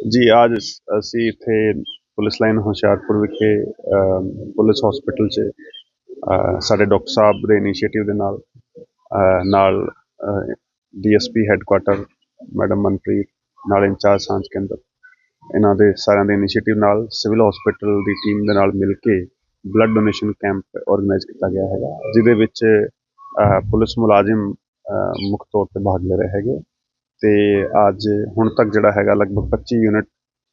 ਜੀ ਅੱਜ ਅਸ- ਅਸੀਂ ਇੱਥੇ ਪੁਲਿਸ ਲਾਈਨ ਹੁਸ਼ਿਆਰਪੁਰ ਵਿਖੇ ਪੁਲਿਸ ਹਸਪੀਟਲ 'ਚ ਸਾਡੇ ਡਾਕਟਰ ਸਾਹਿਬ ਦੇ ਇਨੀਸ਼ੀਏਟਿਵ ਦੇ ਨਾਲ ਅ, ਨਾਲ ਡੀਐਸਪੀ ਹੈੱਡਕੁਆਟਰ ਮੈਡਮ ਮਨਪ੍ਰੀਤ ਨਾਲ ਇੰਚਾਰਜ ਸਾਂਝ ਕੇਂਦਰ ਇਹਨਾਂ ਦੇ ਸਾਰਿਆਂ ਦੇ ਇਨੀਸ਼ੀਏਟਿਵ ਨਾਲ ਸਿਵਲ ਹਸਪੀਟਲ ਦੀ ਟੀਮ ਦੇ ਨਾਲ ਮਿਲ ਕੇ ਬਲੱਡ ਡੋਨੇਸ਼ਨ ਕੈਂਪ ਆਰਗੇਨਾਈਜ਼ ਕੀਤਾ ਗਿਆ ਹੈਗਾ ਜਿਹਦੇ ਵਿੱਚ ਪੁਲਿਸ ਮੁਲਾਜ਼ਮ ਮੁੱਖ ਤੌਰ ਤੇ ਭਾਗ ਲੈ ਰਹੇ ਹੈਗੇ। ਤੇ ਅੱਜ ਹੁਣ ਤੱਕ ਜਿਹੜਾ ਹੈਗਾ ਲਗਭਗ 25 ਯੂਨਿਟ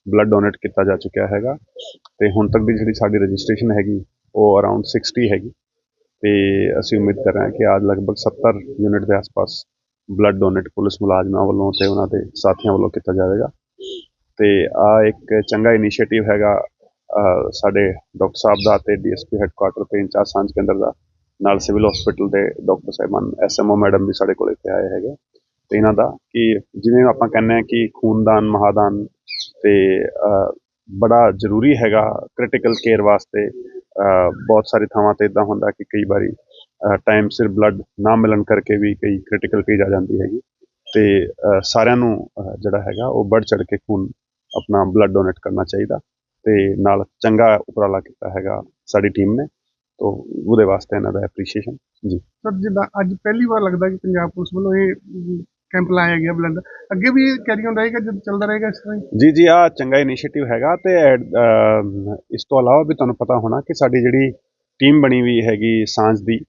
ਬਲੱਡ ਡੋਨੇਟ ਕੀਤਾ ਜਾ ਚੁੱਕਿਆ ਹੈਗਾ। ਤੇ ਹੁਣ ਤੱਕ ਦੀ ਜਿਹੜੀ ਸਾਡੀ ਰਜਿਸਟ੍ਰੇਸ਼ਨ ਹੈਗੀ, ਉਹ ਅਰਾਊਂਡ 60 ਹੈਗੀ। ਤੇ ਅਸੀਂ ਉਮੀਦ ਕਰ ਰਹੇ ਹਾਂ ਕਿ ਅੱਜ ਲਗਭਗ 70 ਯੂਨਿਟ ਦੇ ਆਸ-ਪਾਸ ਬਲੱਡ ਡੋਨੇਟ ਪੁਲਿਸ ਮੁਲਾਜ਼ਮਾਂ ਵੱਲੋਂ ਤੇ ਉਹਨਾਂ ਦੇ ਸਾਥੀਆਂ ਵੱਲੋਂ ਕੀਤਾ ਜਾਵੇਗਾ। ਤੇ ਆ ਇੱਕ ਚੰਗਾ ਇਨੀਸ਼ੀਏਟਿਵ ਹੈਗਾ ਸਾਡੇ ਡਾਕਟਰ ਸਾਹਿਬ ਦਾ ਤੇ ਡੀਐਸਪੀ ਹੈੱਡਕੁਆਟਰ ਤੇ ਇੰਚਾਰਜ ਸਾਂਝ ਕੇਂਦਰ ਦਾ, ਨਾਲ ਸਿਵਲ ਹਸਪੀਟਲ ਦੇ ਡਾਕਟਰ ਸਾਹਿਬਾਨ ਐਸਐਮਓ ਮੈਡਮ ਵੀ ਸਾਡੇ ਕੋਲ ਇੱਥੇ ਆਏ ਹੈਗੇ। ਤੇ ਇਹਨਾਂ ਦਾ ਕਿ ਜਿਵੇਂ ਆਪਾਂ ਕਹਿੰਦੇ ਆ ਕਿ ਖੂਨਦਾਨ, ਮਹਾਦਾਨ ਤੇ ਬੜਾ ਜ਼ਰੂਰੀ ਹੈਗਾ ਕ੍ਰਿਟੀਕਲ ਕੇਅਰ ਵਾਸਤੇ ਬਹੁਤ ਸਾਰੀ ਥਾਵਾਂ ਤੇ ਇਦਾਂ ਹੁੰਦਾ ਕਿ ਕਈ ਵਾਰੀ ਟਾਈਮ ਸਿਰ ਬਲੱਡ ਨਾ ਮਿਲਣ ਕਰਕੇ ਵੀ ਕਈ ਕ੍ਰਿਟੀਕਲ ਪੇਜ ਆ ਜਾਂਦੀ ਹੈਗੀ ਤੇ ਸਾਰਿਆਂ ਨੂੰ ਜਿਹੜਾ ਹੈਗਾ ਉਹ ਵੱਧ ਚੜ ਕੇ ਖੂਨ ਆਪਣਾ ਬਲੱਡ ਡੋਨੇਟ ਕਰਨਾ ਚਾਹੀਦਾ ਤੇ ਨਾਲ ਚੰਗਾ ਉਪਰਾਲਾ ਕੀਤਾ ਹੈਗਾ ਸਾਡੀ ਟੀਮ ਨੇ, ਤੋਂ ਉਹਦੇ ਵਾਸਤੇ ਇਹਨਾਂ ਦਾ ਐਪਰੀਸ਼ੀਏਸ਼ਨ ਜੀ। ਸਰ ਜਿੱਦਾਂ ਅੱਜ ਪਹਿਲੀ ਵਾਰ ਲੱਗਦਾ ਕਿ ਪੰਜਾਬ ਪੁਲਿਸ ਵੱਲੋਂ ਇਹ ਕੈਂਪ ਲਾਇਆ ਗਿਆ ਬਲੰਦ ਅੱਗੇ ਵੀ ਕੈਰੀ ਹੁੰਦਾ ਰਹੇਗਾ, ਜਦ ਚੱਲਦਾ ਰਹੇਗਾ ਇਸ ਤਰ੍ਹਾਂ ਜੀ ਜੀ ਆ ਚੰਗਾ ਇਨੀਸ਼ੀਏਟਿਵ ਹੈਗਾ ਤੇ ਇਸ ਤੋਂ ਇਲਾਵਾ ਵੀ ਤੁਹਾਨੂੰ ਪਤਾ ਹੋਣਾ ਕਿ ਸਾਡੀ ਜਿਹੜੀ ਟੀਮ ਬਣੀ ਹੋਈ ਹੈਗੀ ਸਾਂਝ ਦੀ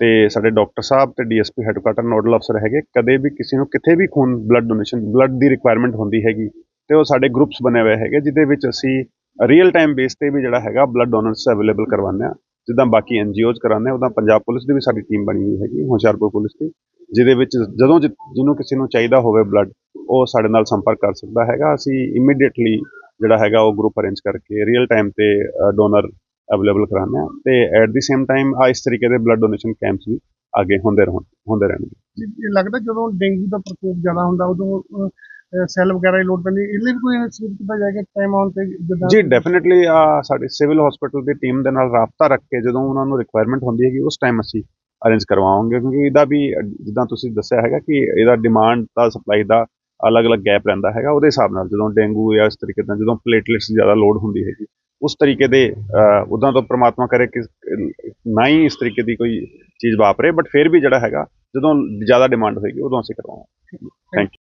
ਤੇ ਸਾਡੇ ਡਾਕਟਰ ਸਾਹਿਬ ਤੇ ਡੀਐਸਪੀ ਹੈਡਕੁਆਟਰ ਨੋਡਲ ਅਫਸਰ ਹੈਗੇ, ਕਦੇ ਵੀ ਕਿਸੇ ਨੂੰ ਕਿਤੇ ਵੀ ਖੂਨ ਬਲੱਡ ਡੋਨੇਸ਼ਨ ਬਲੱਡ ਦੀ ਰਿਕੁਆਇਰਮੈਂਟ ਹੁੰਦੀ ਹੈਗੀ ਤੇ ਉਹ ਸਾਡੇ ਗਰੁੱਪਸ ਬਣੇ ਹੋਏ ਹੈਗੇ, ਜਿਹਦੇ ਵਿੱਚ ਅਸੀਂ ਰੀਅਲ ਟਾਈਮ ਬੇਸ ਤੇ ਵੀ ਜਿਹੜਾ ਹੈਗਾ ਬਲੱਡ ਡੋਨਰਸ ਅਵੇਲੇਬਲ ਕਰਵਾਉਂਦੇ ਆ ਜਿੱਦਾਂ ਬਾਕੀ ਐਨਜੀਓਜ਼ ਕਰਾਉਂਦੇ ਆ ਉਦਾਂ ਪੰਜਾਬ ਪੁਲਿਸ ਦੀ ਵੀ ਸਾਡੀ ਟੀਮ ਬਣੀ ਹੋਈ ਹੈਗੀ, ਹੁਸ਼ਿਆਰਪੁਰ ਪੁਲਿਸ ਦੀ। ਜਿਹਦੇ ਵਿੱਚ ਜਦੋਂ ਜਿਹਨੂੰ ਕਿਸੇ ਨੂੰ ਚਾਹੀਦਾ ਹੋਵੇ ਬਲੱਡ ਉਹ ਸਾਡੇ ਨਾਲ ਸੰਪਰਕ ਕਰ ਸਕਦਾ ਹੈਗਾ ਅਸੀਂ ਇਮੀਡੀਏਟਲੀ ਜਿਹੜਾ ਹੈਗਾ ਉਹ ਗਰੁੱਪ ਅਰੇਂਜ ਕਰਕੇ ਰੀਅਲ ਟਾਈਮ ਤੇ ਡੋਨਰ ਅਵੇਲੇਬਲ ਕਰਾਉਂਦੇ ਆ ਤੇ ਐਟ ਦੀ ਸੇਮ ਟਾਈਮ ਆ ਇਸ ਤਰੀਕੇ ਦੇ ਬਲੱਡ ਡੋਨੇਸ਼ਨ ਕੈਂਪਸ ਵੀ ਅੱਗੇ ਹੁੰਦੇ ਰਹਿਣ ਹੁੰਦੇ ਰਹਿਣਗੇ ਜੀ, ਲੱਗਦਾ ਜਦੋਂ ਡੇਂਗੂ ਦਾ ਪ੍ਰਕੋਪ ਜ਼ਿਆਦਾ ਹੁੰਦਾ ਉਦੋਂ ਸੈੱਲ ਵਗੈਰਾ ਦੀ ਲੋੜ ਪੈਂਦੀ। ਇਹਦੇ ਲਈ ਵੀ ਕੋਈ ਇਨੀਸ਼ੀਏਟਿਵ ਕੀਤਾ ਜਾਏਗਾ ਟਾਈਮ ਆਉਣ ਤੇ ਜਿੱਦਾਂ ਜੀ ਡੈਫੀਨਿਟਲੀ ਸਾਡੇ ਸਿਵਲ ਹਸਪੀਟਲ ਦੀ ਟੀਮ ਦੇ ਨਾਲ ਰਾਬਤਾ ਰੱਖ ਕੇ ਜਦੋਂ ਉਹਨਾਂ ਨੂੰ ਰਿਕੁਆਇਰਮੈਂਟ ਹੁੰਦੀ ਹੈਗੀ ਉਸ ਟਾਈਮ ਅਸੀਂ ਅਰੇਂਜ ਕਰਵਾਵਾਂਗੇ ਕਿਉਂਕਿ ਇਹਦਾ ਵੀ, ਜਿੱਦਾਂ ਤੁਸੀਂ ਦੱਸਿਆ ਹੈਗਾ ਕਿ ਇਹਦਾ ਡਿਮਾਂਡ ਦਾ ਸਪਲਾਈ ਦਾ ਅਲੱਗ-ਅਲੱਗ ਗੈਪ ਰਹਿੰਦਾ ਹੈਗਾ, ਉਹਦੇ ਹਿਸਾਬ ਨਾਲ ਜਦੋਂ ਡੇਂਗੂ ਜਾਂ ਇਸ ਤਰੀਕੇ ਨਾਲ ਜਦੋਂ ਪਲੇਟਲੇਟਸ ਜ਼ਿਆਦਾ ਲੋਡ ਹੁੰਦੀ ਹੈਗੀ, ਉਸ ਤਰੀਕੇ ਦੇ ਉਦਾਂ ਤੋਂ ਪ੍ਰਮਾਤਮਾ ਕਰੇ ਕਿ ਨਾ ਹੀ ਇਸ ਤਰੀਕੇ ਦੀ ਕੋਈ ਚੀਜ਼ ਵਾਪਰੇ ਬਟ ਫਿਰ ਵੀ ਜਿਹੜਾ ਹੈਗਾ, ਜਦੋਂ ਜ਼ਿਆਦਾ ਡਿਮਾਂਡ ਹੋਏਗੀ, ਉਦੋਂ ਅਸੀਂ ਕਰਵਾਵਾਂਗੇ। ਥੈਂਕ